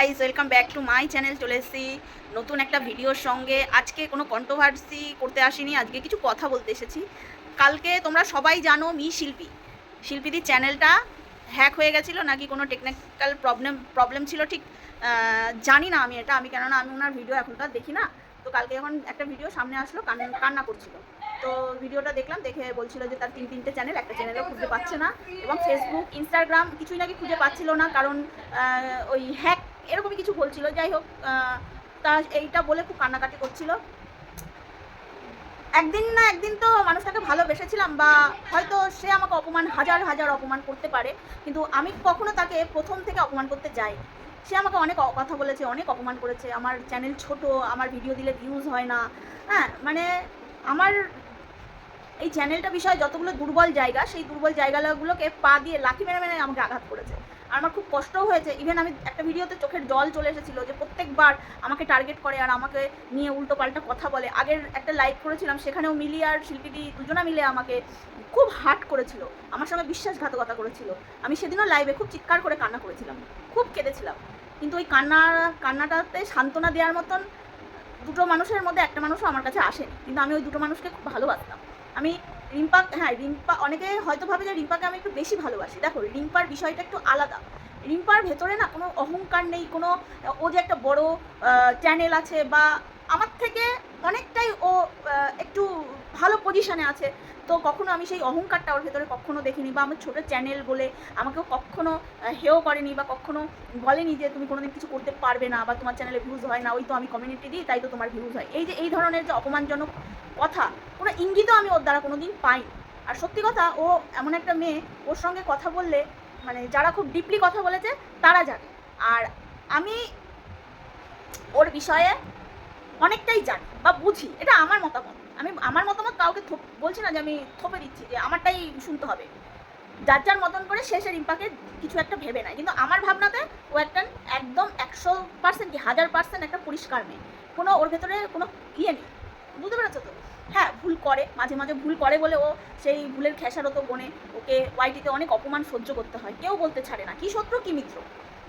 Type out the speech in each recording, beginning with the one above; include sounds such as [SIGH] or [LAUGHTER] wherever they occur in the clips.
Guys welcome back to my channel চলে এসেছি নতুন একটা ভিডিওর সঙ্গে আজকে কোনো কন্ট্রোভার্সি করতে আসিনি, আজকে কিছু কথা বলতে এসেছি। কালকে তোমরা সবাই জানো মি শিল্পী। শিল্পীদির চ্যানেলটা হ্যাক হয়ে গেছিল, নাকি কোনো টেকনিক্যাল প্রবলেম প্রবলেম ছিল ঠিক জানি না আমি এটা, আমি কেননা আমি ওনার ভিডিও এখনকার দেখি না। তো কালকে যখন একটা ভিডিও সামনে আসলো, কান- কান্না করছিল। তো ভিডিওটা দেখলাম, দেখে বলছিল যে তার তিন, তিনটে চ্যানেল একটা চ্যানেলও খুঁজে পাচ্ছে না। এবং ফেসবুক ইনস্টাগ্রাম কিছুই নাকি খুঁজে পাচ্ছিল না, কারণ ওই হ্যাক এরকমই কিছু বলছিল। যাই হোক তা এইটা বলে খুব কান্নাকাটি করছিল। একদিন না একদিন তো মানুষটাকে ভালোবেসেছিলাম বা হয়তো সে আমাকে অপমান, হাজার হাজার অপমান করতে পারে, কিন্তু আমি কখনো তাকে প্রথম থেকে অপমান করতে যাই সে আমাকে অনেক কথা বলেছে, অনেক অপমান করেছে। আমার চ্যানেল ছোট, আমার ভিডিও দিলে ভিউজ হয় না। হ্যাঁ মানে আমার এই চ্যানেলটা বিষয়ে যতগুলো দুর্বল জায়গা, সেই দুর্বল জায়গাগুলোকে পা দিয়ে লাথি মেরে মেরে আমাকে আঘাত করেছে। আর আমার খুব কষ্টও হয়েছে। ইভেন আমি একটা ভিডিওতে চোখের জল চলে এসেছিল যে প্রত্যেকবার আমাকে টার্গেট করে আর আমাকে নিয়ে উল্টো পাল্টা কথা বলে। আগের একটা লাইভ করেছিলাম, সেখানেও মিলি আর শিল্পীদি দুজনা মিলে আমাকে খুব হার্ট করেছিল। আমার সঙ্গে বিশ্বাসঘাতকতা করেছিল। আমি সেদিনও লাইভে খুব চিৎকার করে কান্না করেছিলাম। খুব কেঁদেছিলাম। কিন্তু ওই কান্না, কান্নাটাতে সান্ত্বনা দেওয়ার মতন দুটো মানুষের মধ্যে একটা মানুষও আমার কাছে আসেনি। কিন্তু আমি ওই দুটো মানুষকে খুব ভালোবাসতাম। আমি রিম্পা হ্যাঁ রিম্পা, অনেকে হয়তো ভাবে যে রিম্পাকে আমি একটু বেশি ভালোবাসি। দেখো, রিম্পার বিষয়টা একটু আলাদা। রিম্পার ভেতরে না কোনো অহংকার নেই, কোনো, ও যে একটা বড় চ্যানেল আছে বা আমার থেকে অনেকটাই ও একটু ভালো পজিশনে আছে। তো কখনো আমি সেই অহংকারটা ওর ভেতরে কখনো দেখিনি বা আমার ছোটো চ্যানেল বলে আমাকেও কখনো হেয় করেনি বা কখনো বলেনি যে তুমি কোনোদিন কিছু করতে পারবে না বা তোমার চ্যানেলে ভিউজ হয় না, ওই তো আমি কমিউনিটি দিই, তাই তো তোমার ভিউজ হয়। এই যে, এই ধরনের যে অপমানজনক কথা, কোনো ইঙ্গিতও আমি ওর দ্বারা কোনোদিন পাইনি। আর সত্যি কথা, ও এমন একটা মেয়ে, ওর সঙ্গে কথা বললে মানে যারা খুব ডিপলি কথা বলেছে, তারা জানে। আর আমি ওর বিষয়ে অনেকটাই জানি বা বুঝি, এটা আমার মতামত। আমি, আমার মতামত কাউকে বলছি না যে আমি থোপে দিচ্ছি, যে আমারটাই শুনতে হবে। যার যার মতন করে শেষের ইম্পাকে কিছু একটা ভেবে নেয়। কিন্তু আমার ভাবনাতে ও একটা একদম একশো পার্সেন্ট কি হাজার পার্সেন্ট একটা পরিষ্কার মেয়ে। কোনো ওর ভেতরে কোনো ইয়ে নেই। বুঝতে পেরেছ তো? হ্যাঁ ভুল করে, মাঝে মাঝে ভুল করে বলে ও সেই ভুলের খেসারত বনে ওকে ওয়াইটিতে অনেক অপমান সহ্য করতে হয়। কেউ বলতে ছাড়ে না। কি শত্রু, কি মিত্র?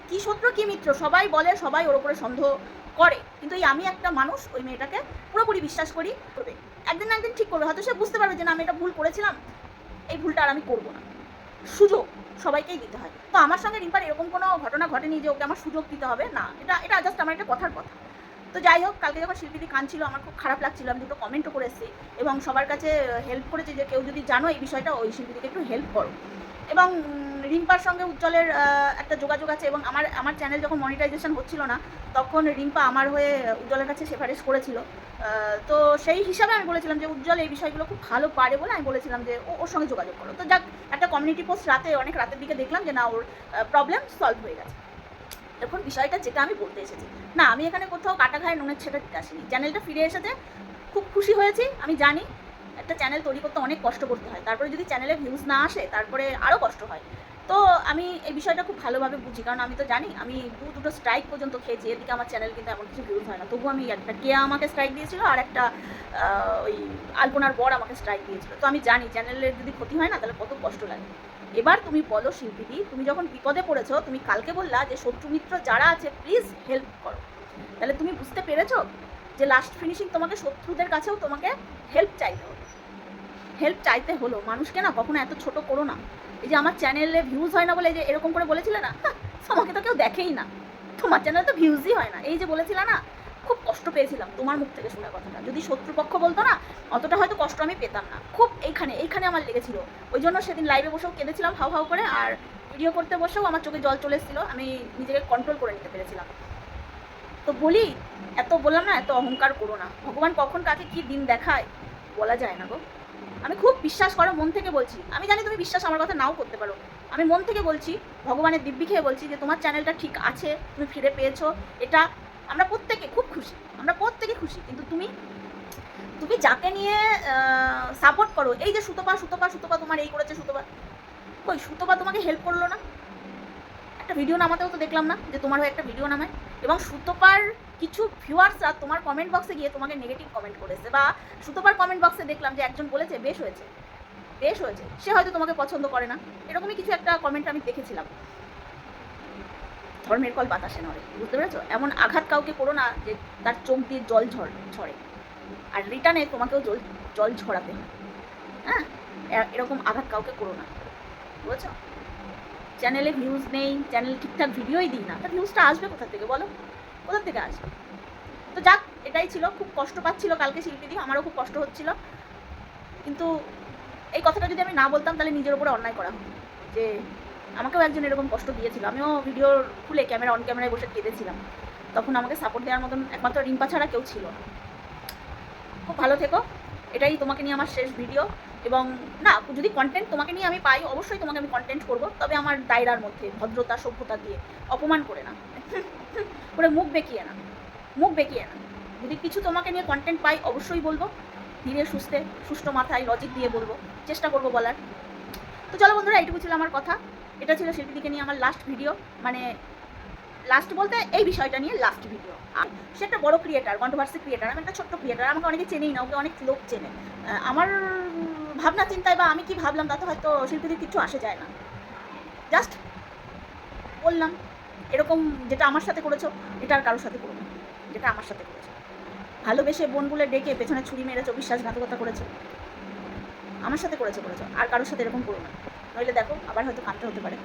কি শত্রু, কি মিত্র? সবাই বলে, সবাই ওর ওপরে সন্দেহ করে। কিন্তু এই আমি একটা মানুষ, ওই মেয়েটাকে পুরোপুরি বিশ্বাস করি করবে একদিন না একদিন ঠিক করবে। হয়তো সে বুঝতে পারবে যে না, আমি এটা ভুল করেছিলাম। এই ভুলটা আর আমি করব না। সুযোগ সবাইকেই দিতে হয়। তো আমার সঙ্গে রিম্পার এরকম কোনো ঘটনা ঘটেনি যে ওকে আমার সুযোগ দিতে হবে? না, এটা এটা জাস্ট আমার একটা কথার কথা। তো যাই হোক, কালকে যখন শিল্পীদি কাঁদছিল, আমার খুব খারাপ লাগছিল। আমি দুটো কমেন্টও করেছি এবং সবার কাছে হেল্প করেছি যে কেউ যদি জানো এই বিষয়টা, ওই শিল্পীদিকে একটু হেল্প করো। এবং রিম্পার সঙ্গে উজ্জ্বলের একটা যোগাযোগ আছে এবং আমার আমার চ্যানেল যখন মনিটাইজেশন হচ্ছিল না, তখন রিম্পা আমার হয়ে উজ্জ্বলের কাছে সেফারেশ করেছিল। তো সেই হিসাবে আমি বলেছিলাম যে উজ্জ্বল এই বিষয়গুলো খুব ভালো পারে বলে আমি বলেছিলাম যে ওর সঙ্গে যোগাযোগ করো। তো যাক, একটা কমিউনিটি পোস্ট রাতে, অনেক রাতের দিকে দেখলাম যে না, ওর প্রবলেম সলভ হয়ে গেছে। এখন বিষয়টা যেটা আমি বলতে এসেছি। না, আমি এখানে কোথাও কাটা খায় নুনের ছেটা দিতে আসিনি। চ্যানেলটা ফিরে এসেছে, খুব খুশি হয়েছি, আমি জানি। একটা চ্যানেল তৈরি করতে অনেক কষ্ট করতে হয়। তারপরে যদি চ্যানেলে ভিউজ না আসে, তারপরে আরও কষ্ট হয়। তো আমি এই বিষয়টা খুব ভালোভাবে বুঝি। কারণ আমি তো জানি, আমি দু দুটো স্ট্রাইক পর্যন্ত খেয়েছি এদিকে আমার চ্যানেল কিন্তু এমন কিছু ভিউজ হয় না। তবু আমি একটা কেয়া আমাকে স্ট্রাইক দিয়েছিল আর একটা ওই আলপনার বর আমাকে স্ট্রাইক দিয়েছিল। তো আমি জানি চ্যানেলের যদি ক্ষতি হয় না, তাহলে কত কষ্ট লাগে। এবার তুমি বলো শিল্পীদি, তুমি যখন বিপদে পড়েছো, তুমি কালকে বললা যে শত্রু মিত্র যারা আছে প্লিজ হেল্প করো। তাহলে তুমি বুঝতে পেরেছ? যে লাস্ট ফিনিশিং তোমাকে শত্রুদের কাছেও তোমাকে হেল্প চাইতে হলো হেল্প চাইতে হলো। মানুষকে না কখনো এত ছোট করো না। এই যে আমার চ্যানেলে ভিউজ হয় না বলে যে এরকম করে বলেছিলে না? হা, তোমাকে তো কেউ দেখেই না। তোমার চ্যানেলে তো ভিউজই হয় না। এই যে বলেছিলে না খুব কষ্ট পেয়েছিলাম তোমার মুখ থেকে শোনা কথাটা। যদি শত্রুপক্ষ বলতো না অতটা হয়তো কষ্ট আমি পেতাম না। খুব এইখানে এইখানে আমার লেগেছিল। ওই জন্য সেদিন লাইভে বসেও কেঁদেছিলাম হাউ হাউ করে আর ভিডিও করতে বসেও আমার চোখে জল চলে এসেছিল। আমি নিজেকে কন্ট্রোল করে নিতে পেরেছিলাম। তো বলি? এত বললাম না, এত অহংকার করো না। ভগবান কখন কাকে কি দিন দেখায়, বলা যায় না গো। আমি খুব বিশ্বাস করো, মন থেকে বলছি। আমি জানি তুমি বিশ্বাস আমার কথা নাও করতে পারো। আমি মন থেকে বলছি, ভগবানের দিব্যি খেয়ে বলছি যে, তোমার চ্যানেলটা ঠিক আছে, তুমি ফিরে পেয়েছ। এটা আমরা প্রত্যেকে খুব খুশি, আমরা প্রত্যেকে খুশি। কিন্তু তুমি তুমি যাকে নিয়ে সাপোর্ট করো, এই যে সুতপা সুতপা সুতপা তোমার এই করেছে, সুতপা। কই, সুতপা তোমাকে হেল্প করল না? একটা ভিডিও নামাতেও তো দেখলাম না যে, তোমার হয়ে একটা ভিডিও নামায়। এবং সুতপার কিছু ভিউয়ার্সরা তোমার কমেন্ট বক্সে গিয়ে তোমাকে নেগেটিভ কমেন্ট করেছে বা সুতপার কমেন্ট বক্সে দেখলাম যে একজন বলেছে, বেশ হয়েছে বেশ হয়েছে। সে হয়তো তোমাকে পছন্দ করে না। এরকমই কিছু একটা কমেন্ট আমি দেখেছিলাম। ধর্মের কল বাতাসে নড়ে, বুঝতে পেরেছ? এমন আঘাত কাউকে করো না যে তার চোখ দিয়ে জল ঝর, ঝরে। আর রিটার্নে তোমাকেও জল জল ঝরাতে হ্যাঁ। এরকম আঘাত কাউকে করো না। বুঝেছ? চ্যানেলে ভিউজ নেই চ্যানেল ঠিকঠাক ভিডিওই দিই না। তা ভিউজটা আসবে কোথা থেকে বলো? কোথা থেকে আসবে? তো যাক, এটাই ছিল। খুব কষ্ট পাচ্ছিল কালকে শিল্পীদি আমারও খুব কষ্ট হচ্ছিল। কিন্তু এই কথাটা যদি আমি না বলতাম, তাহলে নিজের উপরে অন্যায় করা হতো। যে আমাকেও একজন এরকম কষ্ট দিয়েছিল। আমিও ভিডিও খুলে ক্যামেরা অন ক্যামেরায় বসে কেঁদেছিলাম। তখন আমাকে সাপোর্ট দেওয়ার মতন একমাত্র রিম্পা ছাড়া কেউ ছিল না। খুব ভালো থেকো। এটাই তোমাকে নিয়ে আমার শেষ ভিডিও এবং না, যদি কন্টেন্ট তোমাকে নিয়ে আমি পাই, অবশ্যই তোমাকে আমি কন্টেন্ট করব। তবে আমার দায়রার মধ্যে, ভদ্রতা, সভ্যতা দিয়ে। অপমান করে না। [LAUGHS] করে মুখ বেঁকিয়ে না। মুখ বেঁকিয়ে না। যদি কিছু তোমাকে নিয়ে কন্টেন্ট পাই, অবশ্যই বলব। ধীরে, সুস্থে, সুষ্ঠু মাথায় লজিক দিয়ে বলব। চেষ্টা করব বলার। তো চলো বন্ধুরা, এইটুকু ছিল আমার কথা। এটা ছিল শিল্পীদিকে নিয়ে আমার লাস্ট ভিডিও মানে লাস্ট বলতে এই বিষয়টা নিয়ে লাস্ট ভিডিও সে একটা বড় ক্রিয়েটার কন্ট্রোভার্সি ক্রিয়েটার আমি একটা ছোট্ট ক্রিয়েটার আমাকে অনেকে চেনেই না, ওকে অনেক লোক চেনে। আমার ভাবনা চিন্তায় বা আমি কি ভাবলাম তাতে হয়তো শিল্পীদের কিছু আসে যায় না। জাস্ট বললাম, এরকম যেটা আমার সাথে করেছ, এটা আর কারোর সাথে করো না, যেটা আমার সাথে করেছ। ভালোবেসে বোনগুলো ডেকে পেছনে ছুরি মেরেছো বিশ্বাসঘাতকতা করেছ, আমার সাথে করেছ করেছ, আর কারোর সাথে এরকম করো না। নইলে দেখো, আবার হয়তো কানতে হতে পারে।